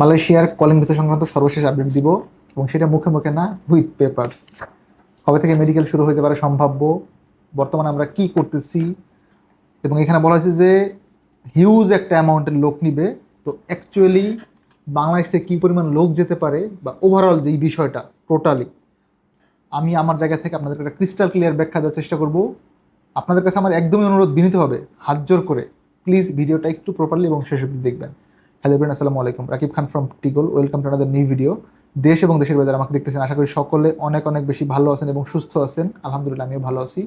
মালয়েশিয়ার calling visa সংক্রান্ত সর্বশেষ আপডেট দিব এবং সেটা মুখে মুখে না হুইথ পেপারস কবে থেকে মেডিকেল শুরু হতে পারে সম্ভাব্য? বর্তমানে আমরা কি করতেছি? এবং এখানে বলা হয়েছে যে হিউজ একটা অ্যামাউন্টের লোক নিবে। তো অ্যাকচুয়ালি বাংলাদেশ কী পরিমাণ লোক যেতে পারে বা ওভারঅল যে এই বিষয়টা টোটালি আমি আমার জায়গা থেকে আপনাদেরকে একটা ক্রিস্টাল ক্লিয়ার ব্যাখ্যা দেওয়ার চেষ্টা করব। আপনাদের কাছে আমার একদমই অনুরোধ, বিনীত হবে হাত জোর করে প্লিজ ভিডিওটা একটু প্রপারলি এবং শেষ অব্দি দেখবেন। হ্যালো এভরিন আসসালামু আলাইকুম। Rakib Khan from টিগল welcome to another new video দেশ এবং দেশের বাজার আমাকে দেখতেছেন। আশা করি সকলে অনেক অনেক বেশি ভালো আছেন এবং সুস্থ আছেন। আলহামদুলিল্লাহ, আমিও ভালো আছি।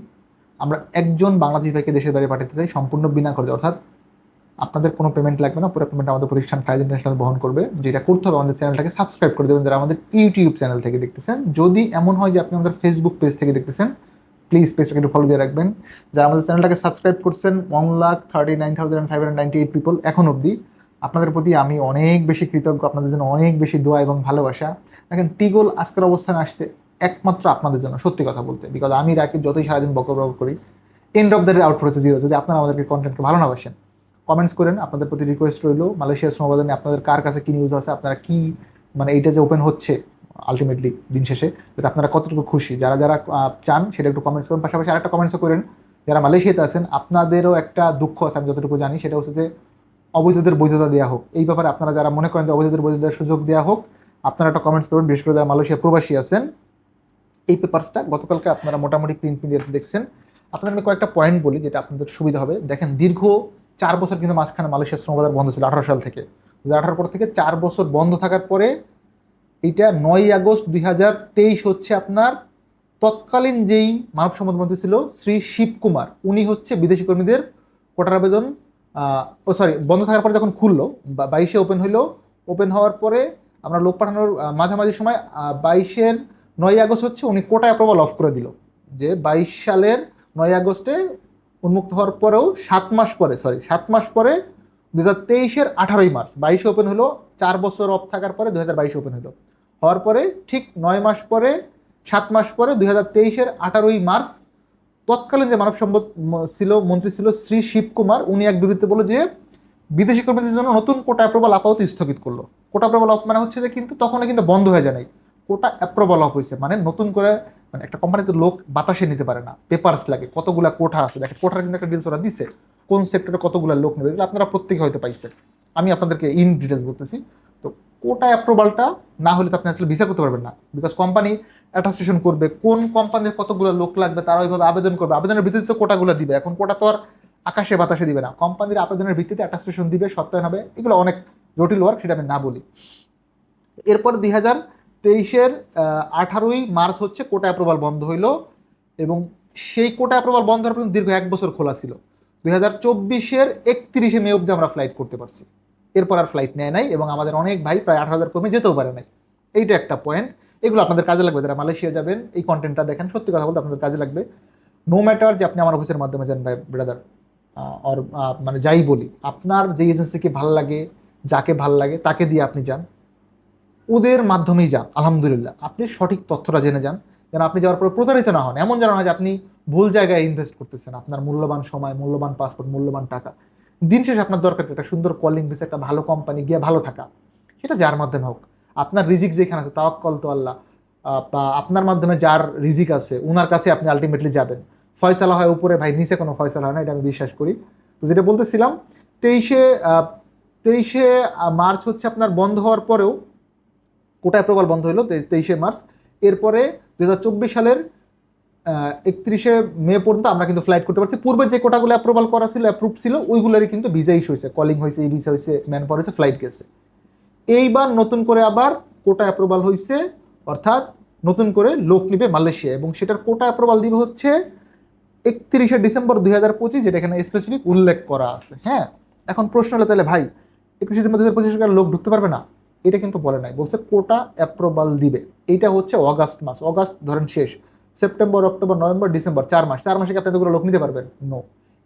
আমরা একজন বাংলাদেশি ভাইকে দেশের বাইরে পাঠাতে চাই, সম্পূর্ণ বিনা খরচে। অর্থাৎ আপনাদের কোনো পেমেন্ট লাগবে না, পুরো পেমেন্ট আমাদের প্রতিষ্ঠান ফাইজ ইন্টারন্যাশনাল বহন করবে, যেটা করতে হবে আমাদের চ্যানেলটাকে সাবস্ক্রাইব করে দেবেন যারা আমাদের ইউটিউব চ্যানেল থেকে দেখতেছেন। যদি এমন হয় যে আপনি আমাদের ফেসবুক পেজ থেকে দেখতেছেন প্লিজ পেজটাকে একটু ফলো দিয়ে রাখবেন। যারা আমাদের চ্যানেলটাকে সাবস্ক্রাইব করছেন one lakh thirty nine thousand five hundred ninety eight people এখন অবধি আপনাদের প্রতি আমি অনেক বেশি কৃতজ্ঞ, আপনাদের জন্য অনেক বেশি দোয়া এবং ভালোবাসা। দেখেন, টিগোল আজকের অবস্থানে আসছে একমাত্র আপনাদের জন্য, সত্যি কথা বলতে। বিকজ আমি রাকিব যতই সারাদিন বকর করি end of the day output হচ্ছে জিরো যদি আপনারা আমাদেরকে কন্টেন্টকে ভালো না বাসেন কমেন্টস করেন, আপনাদের প্রতি রিকোয়েস্ট রইল, মালয়েশিয়ার শ্রমবাদনে আপনাদের কার কাছে কী নিউজ আছে, আপনারা কী মানে এইটা যে ওপেন হচ্ছে আলটিমেটলি দিন শেষে, যাতে আপনারা কতটুকু খুশি। যারা যারা চান, সেটা একটু কমেন্টস করেন, পাশাপাশি আরেকটা কমেন্টসও করেন। যারা মালয়েশিয়াতে আছেন, আপনাদেরও একটা দুঃখ আছে, আমি যতটুকু জানি, সেটা হচ্ছে যে অবৈধদের বৈধতা দেওয়া হোক। এই ব্যাপারে আপনারা যারা মনে করেন যে অবৈধদের বৈধতার সুযোগ দেওয়া হোক, আপনারা একটা কমেন্টস করুন বিশেষ করে যারা মালয়েশিয়া প্রবাসী আছেন, এই পেপারসটা গতকালকে আপনারা মোটামুটি প্রিন্ট মিডিয়াতে দেখছেন। আপনাদের আমি কয়েকটা পয়েন্ট বলি যেটা আপনাদের সুবিধা হবে। দেখেন, দীর্ঘ চার বছর কিন্তু মাঝখানে মালয়েশিয়ার শ্রমবাজার বন্ধ ছিল, আঠারো সাল থেকে। দু আঠারো পর থেকে চার বছর বন্ধ থাকার পরে এইটা নয় আগস্ট দুই হাজার তেইশ হচ্ছে আপনার তৎকালীন যেই মানব সম্পদ মন্ত্রী ছিল শ্রী শিবকুমার। উনি হচ্ছে বিদেশি কর্মীদের কোটার আবেদন ও সরি বন্ধ থাকার পরে যখন খুললো বাইশে ওপেন হইল ওপেন হওয়ার পরে আমরা লোক পাঠানোর মাঝামাঝি সময় বাইশের নয় আগস্ট হচ্ছে, উনি কোটা অ্যাপ্রুভাল অফ করে দিল। যে বাইশ সালের নয় আগস্টে উন্মুক্ত হওয়ার পরেও সাত মাস পরে সরি সাত মাস পরে দু হাজার তেইশের আঠারোই মার্চ, বাইশে ওপেন হলো চার বছর অফ থাকার পরে দু হাজার বাইশে ওপেন হলো হওয়ার পরে ঠিক নয় মাস পরে, সাত মাস পরে দুই হাজার তেইশের আঠারোই মার্চ তৎকালীন যে মানব সম্পদ ছিল, মন্ত্রী ছিল শ্রী শিবকুমার উনি এক বিবৃতিতে বলে যে বিদেশি কর্মীদের জন্য নতুন কোটা অ্যাপ্রুভাল আপাতত স্থগিত করল। কোটা অ্যাপ্রুভাল অফ মানে হচ্ছে যে কিন্তু তখনও কিন্তু বন্ধ হয়ে যায় নাই। কোটা অ্যাপ্রুভাল অফ হয়েছে মানে নতুন করে মানে একটা কোম্পানিতে লোক বাতাসে নিতে পারে না পেপারস লাগে, কতগুলা কোঠা আছে, দেখেন কোঠার কিন্তু একটা ডিলস ওরা দিছে, কোন সেক্টরে কতগুলা লোক নেবে আপনারা প্রত্যেকে হয়তো পাইছেন আমি আপনাদেরকে ইন ডিটেলস বলতেছি। তো কোটা অ্যাপ্রুভালটা না হলে তো আপনি আসলে ভিসা করতে পারবেন না বিকজ কোম্পানি অ্যাটাস্টেশন করবে, কোন কোম্পানির কতগুলো লোক লাগবে তারা ওইভাবে আবেদন করবে। আবেদনের ভিত্তিতে তো কোটাগুলো দিবে, এখন কোটা তো আর আকাশে বাতাসে দিবে না। কোম্পানির আবেদনের ভিত্তিতে অ্যাটাস্টেশন দিবে, সত্যায়ন হবে, এগুলো অনেক জটিল ওয়ার্ক সেটা আমি না বলি। এরপর দুই হাজার তেইশের আঠারোই মার্চ হচ্ছে কোটা অ্যাপ্রুভাল বন্ধ হইল এবং সেই কোটা অ্যাপ্রুভাল বন্ধ হওয়ার পর্যন্ত দীর্ঘ এক বছর খোলা ছিল। দুই হাজার চব্বিশের একত্রিশে মে অবধি আমরা ফ্লাইট করতে পারছি। এরপর আর ফ্লাইট নেয় নাই এবং আমাদের অনেক ভাই প্রায় আঠারো হাজার কমে যেতেও পারে নাই। এইটা একটা পয়েন্ট এগুলো আপনাদের কাজে লাগবে। যারা মালয়েশিয়া যাবেন, এই কন্টেন্টটা দেখেন। সত্যি কথা বলতে আপনাদের কাজে লাগবে। নো ম্যাটার যে আপনি আমার অফিসের মাধ্যমে যান, ভাই ব্রাদার অর মানে যাই বলি, আপনার যে এজেন্সিকে ভালো লাগে, যাকে ভালো লাগে, তাকে দিয়ে আপনি যান। ওদের মাধ্যমেই যান, আলহামদুলিল্লাহ। আপনি সঠিক তথ্যটা জেনে যান, যেন আপনি যাওয়ার পরে প্রতারিত না হন। এমন যেন না যে আপনি ভুল জায়গায় ইনভেস্ট করতেছেন। আপনার মূল্যবান সময়, মূল্যবান পাসপোর্ট মূল্যবান টাকা। দিন শেষে আপনার দরকার একটা সুন্দর কলিং ভিসা একটা ভালো কোম্পানি গিয়ে ভালো থাকা। সেটা যার মাধ্যমে হোক। আপনার রিজিক যেখানে আছে, তাওয়াক্কল তো আল্লাহ। বা আপনার মাধ্যমে যার রিজিক আছে ওনার কাছে আপনি আলটিমেটলি যাবেন। ফয়সালা হয় উপরে, ভাই, নিচে কোনো ফয়সালা হয় না, এটা আমি বিশ্বাস করি। তো যেটা বলতেছিলাম, তেইশে তেইশে মার্চ হচ্ছে আপনার বন্ধ হওয়ার পরেও কোটা অ্যাপ্রুভাল বন্ধ হলো তেইশে মার্চ। এরপরে দু হাজার চব্বিশ সালের একত্রিশে মে পর্যন্ত আমরা কিন্তু ফ্লাইট করতে পারছি। পূর্বে যে কোটাগুলো অ্যাপ্রুভাল করা ছিল অ্যাপ্রুভ ছিল, ওইগুলোরই কিন্তু ভিসা ইস্যু হয়েছে কলিং হয়েছে ই ভিসা হয়েছে ম্যান পাওয়ার হয়েছে ফ্লাইট গেছে। এইবার নতুন করে আবার কোটা অ্যাপ্রুভাল হয়েছে অর্থাৎ নতুন করে লোক নিবে মালয়েশিয়া এবং সেটার কোটা অ্যাপ্রুভাল দিবে হচ্ছে একত্রিশে ডিসেম্বর দুই হাজার পঁচিশ, যেটা এখানে স্পেসিফিক উল্লেখ করা আছে হ্যাঁ? এখন প্রশ্ন হলো তাহলে ভাই একুশে ডিসেম্বর দু হাজার পঁচিশ লোক ঢুকতে পারবে না? এটা কিন্তু বলে নাই, বলছে কোটা অ্যাপ্রুভাল দিবে। এইটা হচ্ছে অগাস্ট মাস, অগাস্ট ধরেন শেষ, সেপ্টেম্বর, অক্টোবর, নভেম্বর, ডিসেম্বর, চার মাস, চার মাসে আপনি লোক নিতে পারবেন? নো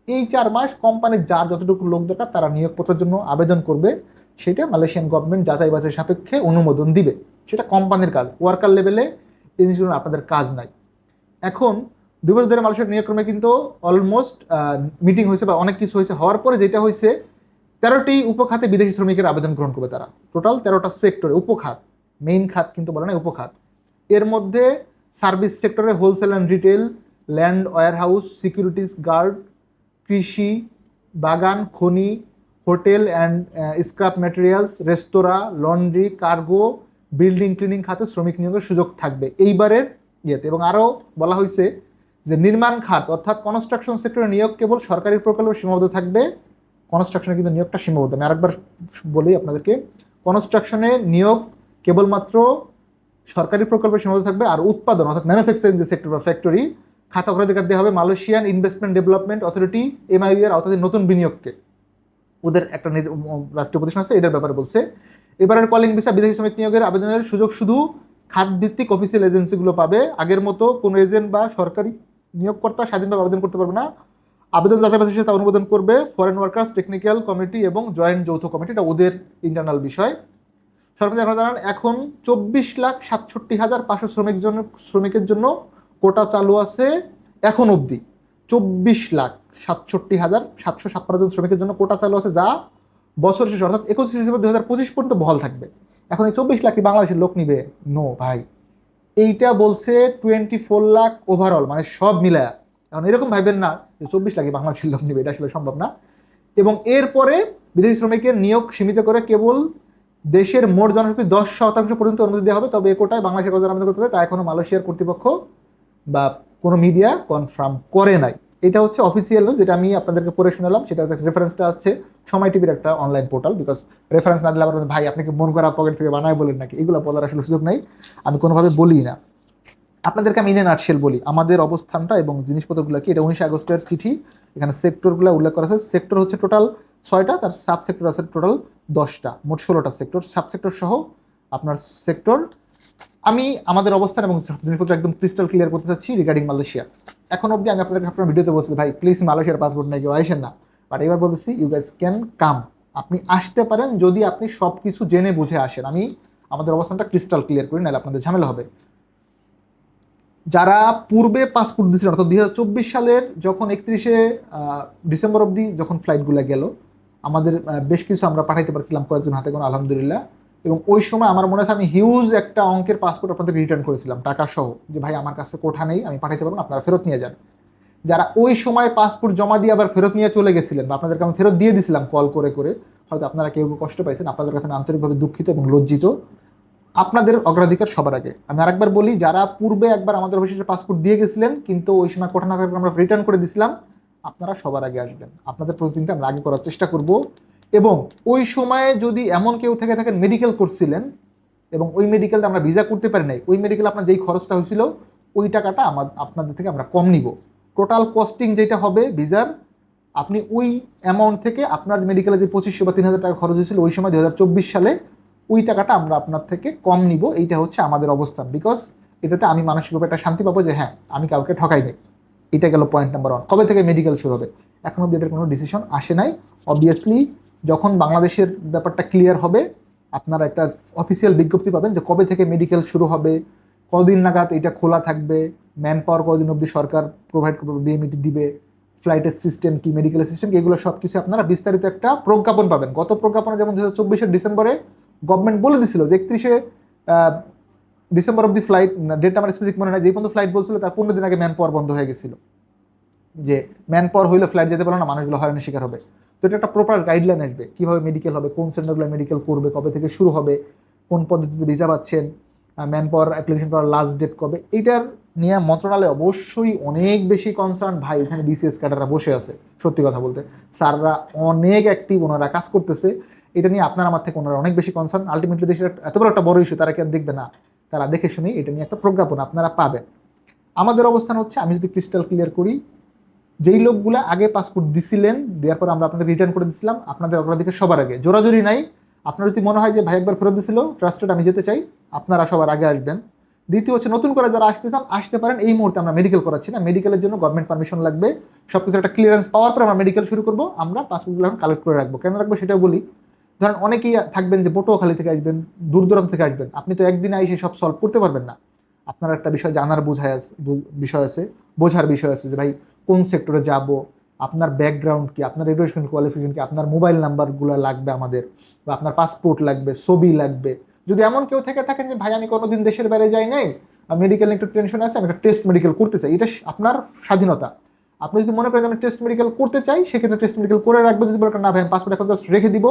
এই চার মাস কোম্পানির যার যতটুকু লোক দরকার, তারা নিয়োগপত্রের জন্য আবেদন করবে। সেটা মালয়েশিয়ান গভর্নমেন্ট যাচাই বাছাই সাপেক্ষে অনুমোদন দিবে। সেটা কোম্পানির কাজ। ওয়ার্কার লেভেলে এই আপনাদের কাজ নাই। এখন দুই বছর ধরে মালয়েশিয়ার নিয়োগক্রমে কিন্তু অলমোস্ট মিটিং হয়েছে বা অনেক কিছু হয়েছে। হওয়ার পরে যেটা হয়েছে, তেরোটি উপখাতে বিদেশি শ্রমিকের আবেদন গ্রহণ করবে তারা। টোটাল তেরোটা সেক্টরে উপখাত। মেইন খাত কিন্তু বলে না, উপখাত। এর মধ্যে সার্ভিস সেক্টরে wholesale and retail land warehouse securities guard কৃষি, বাগান, খনি হোটেল অ্যান্ড স্ক্র্যাপ ম্যাটেরিয়ালস, রেস্তোরাঁ, লন্ড্রি, কার্গো, বিল্ডিং ক্লিনিং খাতে শ্রমিক নিয়োগের সুযোগ থাকবে। এইবারের ইয়েতে। এবং আরও বলা হয়েছে যে নির্মাণ খাত অর্থাৎ কনস্ট্রাকশন সেক্টরে নিয়োগ কেবল সরকারি প্রকল্পে সীমাবদ্ধ থাকবে কনস্ট্রাকশনে কিন্তু নিয়োগটা সীমাবদ্ধ আমি আরেকবার বলি আপনাদেরকে কনস্ট্রাকশনে নিয়োগ কেবলমাত্র সরকারি প্রকল্পে সীমাবদ্ধ থাকবে আর উৎপাদন অর্থাৎ ম্যানুফ্যাকচারিং যে সেক্টর বা ফ্যাক্টরি খাত অগ্রাধিকার দেওয়া হবে মালয়েশিয়ান ইনভেস্টমেন্ট ডেভেলপমেন্ট অথরিটি এমআইউ এর অর্থাৎ নতুন বিনিয়োগকে। ওদের একটা রাষ্ট্রীয় প্রতিষ্ঠান আছে, এটার ব্যাপারে বলছে। এবারের কলিং ভিসা, বিদেশি শ্রমিক নিয়োগের আবেদনের সুযোগ শুধু খাত ভিত্তিক অফিসিয়াল এজেন্সিগুলো পাবে। আগের মতো কোনো এজেন্ট বা সরকারি নিয়োগকর্তা স্বাধীনভাবে আবেদন করতে পারবে না। আবেদন যাচাই বাছাই সাথে অনুমোদন করবে ফরেন ওয়ার্কার্স টেকনিক্যাল কমিটি এবং জয়েন্ট যৌথ কমিটি এটা ওদের ইন্টারনাল বিষয়। সরকার এখন জানান, এখন চব্বিশ লাখ সাতষট্টি হাজার পাঁচশো শ্রমিক জন্য শ্রমিকের জন্য কোটা চালু আছে এখন অবধি। চব্বিশ লাখ সাতষট্টি হাজার সাতশো ছাপ্পান্ন জন শ্রমিকের জন্য কোটা চালু আছে, যা বছর শেষে, অর্থাৎ একুশে ডিসেম্বর দু হাজার পঁচিশ পর্যন্ত বহাল থাকবে। এখন এই চব্বিশ লাখ কি বাংলাদেশের লোক নিবে? নো ভাই। এইটা বলছে টোয়েন্টি ফোর লাখ ওভারঅল মানে সব মিলায়া। এখন এরকম ভাববেন না যে চব্বিশ লাখই বাংলাদেশের লোক নিবে, এটা আসলে সম্ভব না। এবং এরপরে বিদেশি শ্রমিকের নিয়োগ সীমিত করে কেবল দেশের মোট জনশক্তির দশ শতাংশ পর্যন্ত অনুমতি দেওয়া হবে, তবে এ কোটায় বাংলাদেশের কথা করতে হবে, তা এখনও মালয়েশিয়ার কর্তৃপক্ষ বা কোনো মিডিয়া কনফার্ম করে নাই। এটা হচ্ছে অফিসিয়াল নিউজ যেটা আমি আপনাদেরকে পড়ে শোনালাম সেটা রেফারেন্সটা আসছে সময় টিভির একটা অনলাইন পোর্টাল বিকজ রেফারেন্স না দিলে বলবেন, ভাই আপনাকে মন করা পকেট থেকে বানায় বলেন নাকি? এগুলো বলার আসলে সুযোগ নাই আমি কোনোভাবে বলি না। আপনাদেরকে আমি ইনে নাটশেল বলি আমাদের অবস্থানটা এবং জিনিসপত্রগুলো কি এটা উনিশে আগস্টের চিঠি এখানে সেক্টরগুলো উল্লেখ করা আছে। সেক্টর হচ্ছে টোটাল ছয়টা তার সাব সেক্টর আছে টোটাল দশটা মোট ষোলোটা সেক্টর সাব সেক্টর সহ আপনার সেক্টর আমি আমাদের অবস্থান এবং জিনিসপত্র একদম ক্রিস্টাল ক্লিয়ার করতে চাচ্ছি রিগার্ডিং মালয়েশিয়া। এখন অবধি আমি আপনাদের আপনার ভিডিওতে বলছি, ভাই প্লিজ মালয়েশিয়ার পাসপোর্ট নিয়ে কেউ আসেন না। বাট এবার বলতেছি ইউ গাইস ক্যান কাম আপনি আসতে পারেন যদি আপনি সব কিছু জেনে বুঝে আসেন। আমি আমাদের অবস্থানটা ক্রিস্টাল ক্লিয়ার করি, নাহলে আপনাদের ঝামেলা হবে। যারা পূর্বে পাসপোর্ট দিয়েছিলেন, অর্থাৎ চব্বিশ সালের যখন একত্রিশে ডিসেম্বর অবধি যখন ফ্লাইটগুলো গেল আমাদের বেশ কিছু আমরা পাঠাইতে পারছিলাম কয়েকজন হাতে কোনো আলহামদুলিল্লাহ। এবং ওই সময় আমার মনে আছে আমি হিউজ একটা অঙ্কের পাসপোর্ট আপনাদের রিটার্ন করেছিলাম, টাকা সহ, যে ভাই আমার কাছে কোঠা নেই, আমি পাঠাইতে পারব আপনারা ফেরত নিয়ে যান। যারা ওই সময় পাসপোর্ট জমা দিয়ে আবার ফেরত নিয়ে চলে গেছিলেন বা আপনাদেরকে আমি ফেরত দিয়ে দিছিলাম কল করে করে, হয়তো আপনারা কেউ কষ্ট পাইছেন, আপনাদের কাছে আমি আন্তরিকভাবে দুঃখিত এবং লজ্জিত। আপনাদের অগ্রাধিকার সবার আগে। আমি আরেকবার বলি, যারা পূর্বে একবার আমাদের অফিসে পাসপোর্ট দিয়ে গেছিলেন, কিন্তু ওই সময় কোঠা না আমরা রিটার্ন করে দিছিলাম, আপনারা সবার আগে আসবেন। আপনাদের প্রসেসিংটা আমরা আগে করার চেষ্টা করব। এবং ওই সময়ে যদি এমন কেউ থেকে থাকেন মেডিকেল করছিলেন এবং ওই মেডিকেলটা আমরা ভিসা করতে পারি নাই, ওই মেডিকেল আপনার যেই খরচটা হয়েছিল, ওই টাকাটা আমার, আপনাদের থেকে আমরা কম নিব। টোটাল কস্টিং যেটা হবে ভিসার আপনি ওই অ্যামাউন্ট থেকে আপনার মেডিকেলে যে পঁচিশশো বা তিন হাজার টাকা খরচ হয়েছিল ওই সময় দু হাজার চব্বিশ সালে, ওই টাকাটা আমরা আপনার থেকে কম নিব। এইটা হচ্ছে আমাদের অবস্থান। বিকজ এটাতে আমি মানসিকভাবে একটা শান্তি পাবো যে হ্যাঁ আমি কাউকে ঠকাই নাই। এটা গেল পয়েন্ট নাম্বার ওয়ান কবে থেকে মেডিকেল শুরু হবে? এখন অব্দি এটার কোনো ডিসিশন আসে নাই। অবভিয়াসলি যখন বাংলাদেশের ব্যাপারটা ক্লিয়ার হবে, আপনারা একটা অফিসিয়াল বিজ্ঞপ্তি পাবেন যে কবে থেকে মেডিকেল শুরু হবে কদিন নাগাদ এটা খোলা থাকবে ম্যান পাওয়ার কদিন অবধি সরকার প্রোভাইড করবে বিএমইটি দিবে ফ্লাইটের সিস্টেম কি মেডিকেলের সিস্টেম কি, এগুলো সব কিছু আপনারা বিস্তারিত একটা প্রজ্ঞাপন পাবেন। গত প্রজ্ঞাপনে যেমন দু হাজার চব্বিশের ডিসেম্বরে গভর্নমেন্ট বলে দিছিল যে একত্রিশে December of the flight date আমার স্পেসিফিক মনে নাই যে পর্যন্ত ফ্লাইট বলছিল তার পনেরো দিন আগে ম্যান পাওয়ার বন্ধ হয়ে গেছিল। যে ম্যান পাওয়ার হইলে ফ্লাইট যেতে পারল না, মানুষগুলো হয়রানির শিকার হবে। এটা একটা প্রপার গাইডলাইন আসবে। কীভাবে মেডিকেল হবে, কোন সেন্টারগুলো মেডিকেল করবে, কবে থেকে শুরু হবে, কোন পদ্ধতিতে ভিসা পাচ্ছেন ম্যান পাওয়ার অ্যাপ্লিকেশন করার লাস্ট ডেট কবে, এইটার নিয়ে মন্ত্রণালয় অবশ্যই অনেক বেশি কনসার্ন ভাই, এখানে বিসিএস ক্যাডাররা বসে আছে, সত্যি কথা বলতে। স্যাররা অনেক অ্যাক্টিভ ওনারা কাজ করতেছে। এটা নিয়ে আপনার আমার থেকে ওনারা অনেক বেশি কনসার্ন আলটিমেটলি দেশের এত বড় একটা বড় ইস্যু তারা কি আর দেখবে না? তারা দেখে শুনেই এটা নিয়ে একটা প্রজ্ঞাপন আপনারা পাবেন। আমাদের অবস্থান হচ্ছে, আমি যদি ক্রিস্টাল ক্লিয়ার করি যেই লোকগুলো আগে পাসপোর্ট দিছিলেন, দেওয়ার পর আমরা আপনাদের রিটার্ন করে দিছিলাম, আপনাদের অগ্রাধিকার সবার আগে। জোরাজোরি নাই। আপনার যদি মনে হয় যে ভাই একবার ফেরত দিছিল ট্রাস্টেড আমি যেতে চাই, আপনারা সবার আগে আসবেন। দ্বিতীয় হচ্ছে নতুন করে যারা আসতে চান, আসতে পারেন। এই মুহূর্তে আমরা মেডিকেল করাচ্ছি না। মেডিকেলের জন্য গভর্নমেন্ট পারমিশন লাগবে। সব কিছু একটা ক্লিয়ারেন্স পাওয়ার পর আমরা মেডিকেল শুরু করব। আমরা পাসপোর্টগুলো এখন কালেক্ট করে রাখব। কেন রাখব সেটাও বলি। ধরেন অনেকেই থাকবেন যে পটুয়াখালী থেকে আসবেন, দূর দূরান্ত থেকে আসবেন। আপনি তো একদিনে এসে সব সলভ করতে পারবেন না। আপনার একটা বিষয় জানার বোঝায় বিষয় আছে, বোঝার বিষয় আছে যে ভাই কোন সেক্টরে যাব, আপনার ব্যাকগ্রাউন্ড কি, আপনার এডুকেশন কোয়ালিফিকেশন কি, আপনার মোবাইল নাম্বারগুলো লাগবে আমাদের বা আপনার পাসপোর্ট লাগবে, ছবি লাগবে। যদি এমন কেউ থেকে থাকেন যে, ভাই, আমি কোনোদিন দেশের বাইরে যাই নাই মেডিকেল একটু টেনশন আছে, আমি একটা টেস্ট মেডিকেল করতে চাই। এটা আপনার স্বাধীনতা। আপনি যদি মনে করেন আমি টেস্ট মেডিকেল করতে চাই, সেক্ষেত্রে টেস্ট মেডিকেল করে রাখবে। যদি বলেন না ভাই পাসপোর্ট এখন জাস্ট রেখে দিব।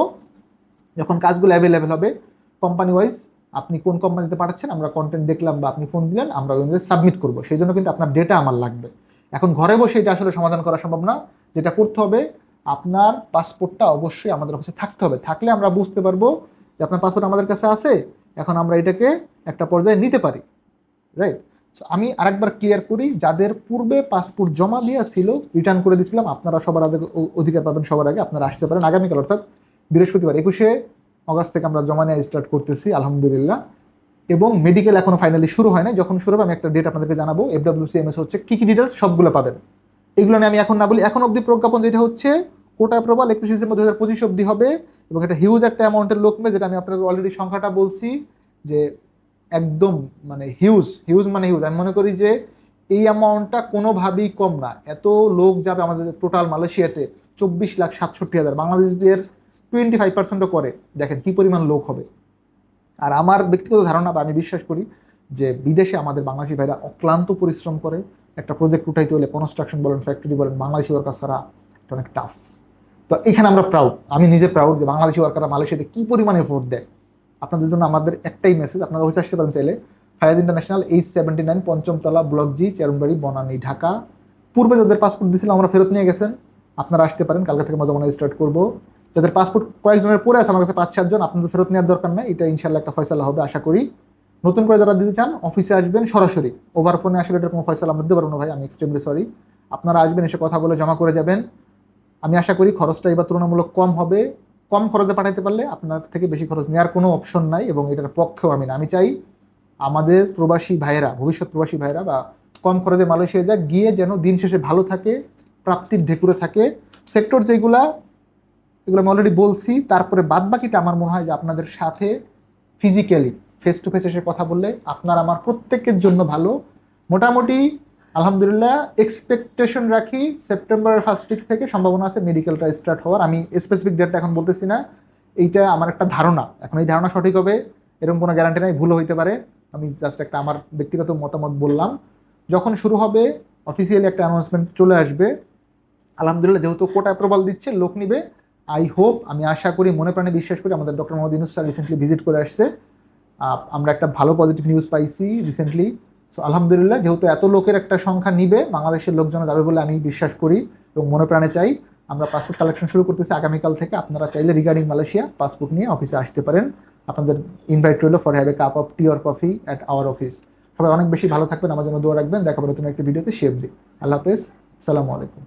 যখন কাজগুলো অ্যাভেলেবেল হবে কোম্পানি ওয়াইজ আপনি কোন কোম্পানিতে পাঠাচ্ছেন, আমরা কন্টেন্ট দেখলাম বা আপনি ফোন দিলেন, আমরা ওই সাবমিট করব। সেই জন্য কিন্তু আপনার ডেটা আমার লাগবে। এখন ঘরে বসে এটা আসলে সমাধান করা সম্ভব না। যেটা করতে হবে, আপনার পাসপোর্টটা অবশ্যই আমাদের অফিসে থাকতে হবে। থাকলে আমরা বুঝতে পারব যে আপনার পাসপোর্ট আমাদের কাছে আছে, এখন আমরা এটাকে একটা পর্যায়ে নিতে পারি। রাইট আমি আরেকবার ক্লিয়ার করি, যাদের পূর্বে পাসপোর্ট জমা দেওয়া ছিল রিটার্ন করে দিয়েছিলাম, আপনারা সবার আগে অধিকার পাবেন, সবার আগে আপনারা আসতে পারেন। আগামীকাল অর্থাৎ বৃহস্পতিবার একুশে অগাস্ট থেকে আমরা জমা নেওয়া স্টার্ট করতেছি, আলহামদুলিল্লাহ। এবং মেডিকেল এখনও ফাইনালি শুরু হয় না যখন শুরু হবে, আমি একটা ডেট আপনাদেরকে জানাব। এফডব্লিউসিএমএস হচ্ছে কী কী ডিটেলস সবগুলো পাবেন। এগুলো নিয়ে আমি এখন না বলি, এখন অবধি প্রজ্ঞাপন যেটা হচ্ছে, কোটা প্রবাল একত্রিশ ডিসেম্বর দু হাজার পঁচিশ অবধি হবে এবং একটা হিউজ একটা অ্যামাউন্টের লোক নেবে, যেটা আমি আপনাদের অলরেডি সংখ্যাটা বলছি যে একদম মানে হিউজ হিউজ মানে হিউজ আমি মনে করি যে এই অ্যামাউন্টটা কোনোভাবেই কম না। এত লোক যাবে আমাদের টোটাল মালয়েশিয়াতে, চব্বিশ লাখ সাতষট্টি হাজার। বাংলাদেশিদের টোয়েন্টি ফাইভ পার্সেন্টও করে। দেখেন কী পরিমাণ লোক হবে। আর আমার ব্যক্তিগত ধারণা বা আমি বিশ্বাস করি যে বিদেশে আমাদের বাংলাদেশি ভাইরা অক্লান্ত পরিশ্রম করে একটা প্রজেক্ট উঠাইতে হলে কনস্ট্রাকশন বলেন ফ্যাক্টরি বলেন, বাংলাদেশি ওয়ার্কার ছাড়া এটা অনেক টাফ তো এখানে আমরা প্রাউড আমি নিজে প্রাউড যে বাংলাদেশি ওয়ার্কাররা মালয়েশিয়াতে কী পরিমাণে এফোর্ট দেয়? আপনাদের জন্য আমাদের একটাই মেসেজ আপনারা অফিসে আসতে পারেন চাইলে। Fayaz international H seventy nine পঞ্চমতলা block G Chairmanbari Banani, Dhaka. পূর্বে যাদের পাসপোর্ট দিয়েছিলাম আমরা ফেরত নিয়ে গেছেন। আপনারা আসতে পারেন, কালকে থেকে মজা মনে স্টার্ট করব। যাদের পাসপোর্ট কয়েকজনের পরে আছে, আমার কাছে পাঁচ, সাতজন, আপনাদের ফেরত নেওয়ার দরকার নাই। এটা ইনশাল্লাহ একটা ফয়সালা হবে, আশা করি। নতুন করে যারা দিতে চান অফিসে আসবেন সরাসরি। ওভার ফোনে আসলে এটা কোনো ফয়সালা আমরা দিতে পারব না ভাই, আমি এক্সট্রিমলি সরি আপনারা আসবেন, এসে কথা বলে জমা করে যাবেন। আমি আশা করি খরচটা এবার তুলনামূলক কম হবে। কম খরচে পাঠাইতে পারলে আপনার থেকে বেশি খরচ নেওয়ার কোনো অপশন নাই এবং এটার পক্ষেও আমি না। আমি চাই আমাদের প্রবাসী ভাইয়েরা, ভবিষ্যৎ প্রবাসী ভাইয়েরা বা কম খরচে মালয়েশিয়া যাক, গিয়ে যেন দিন শেষে ভালো থাকে, প্রাপ্তির ঢেকুরে থাকে। সেক্টর যেগুলা এগুলো আমি অলরেডি বলছি। তারপরে বাদ বাকিটা আমার মনে হয় যে আপনাদের সাথে ফিজিক্যালি ফেস টু ফেস এসে কথা বললে আপনার আমার প্রত্যেকের জন্য ভালো। মোটামুটি, আলহামদুলিল্লাহ এক্সপেকটেশন রাখি সেপ্টেম্বরের ফার্স্ট উইক থেকে সম্ভাবনা আছে মেডিকেলটা স্টার্ট হওয়ার। আমি স্পেসিফিক ডেটটা এখন বলতেছি না। এইটা আমার একটা ধারণা। এখন এই ধারণা সঠিক হবে, এরকম কোনো গ্যারান্টি নাই, ভুলও হইতে পারে। আমি জাস্ট একটা আমার ব্যক্তিগত মতামত বললাম। যখন শুরু হবে অফিসিয়ালি একটা অ্যানাউন্সমেন্ট চলে আসবে। আলহামদুলিল্লাহ, যেহেতু কোটা অ্যাপ্রুভাল দিচ্ছে, লোক নিবে আই হোপ আমি আশা করি, মনে প্রাণে বিশ্বাস করি আমাদের doctor Mohammad Yunus sir recently visit করে আসছে। আমরা একটা ভালো পজিটিভ নিউজ পাইছি রিসেন্টলি সো আলহামদুলিল্লাহ, যেহেতু এত লোকের একটা সংখ্যা নিবে, বাংলাদেশের লোকজন যাবে বলে আমি বিশ্বাস করি এবং মনে প্রাণে চাই। আমরা পাসপোর্ট কালেকশন শুরু করতেছি আগামীকাল থেকে। আপনারা চাইলে রিগার্ডিং মালয়েশিয়া পাসপোর্ট নিয়ে অফিসে আসতে পারেন। আপনাদের ইনভাইট রইল for have a cup of tea or coffee at our office সবাই অনেক বেশি ভালো থাকবেন, আমার জন্য দোয়া রাখবেন। দেখা হবে নতুন একটি ভিডিওতে শেপ দিই আল্লাহ হাফেজ। সালামু আলাইকুম।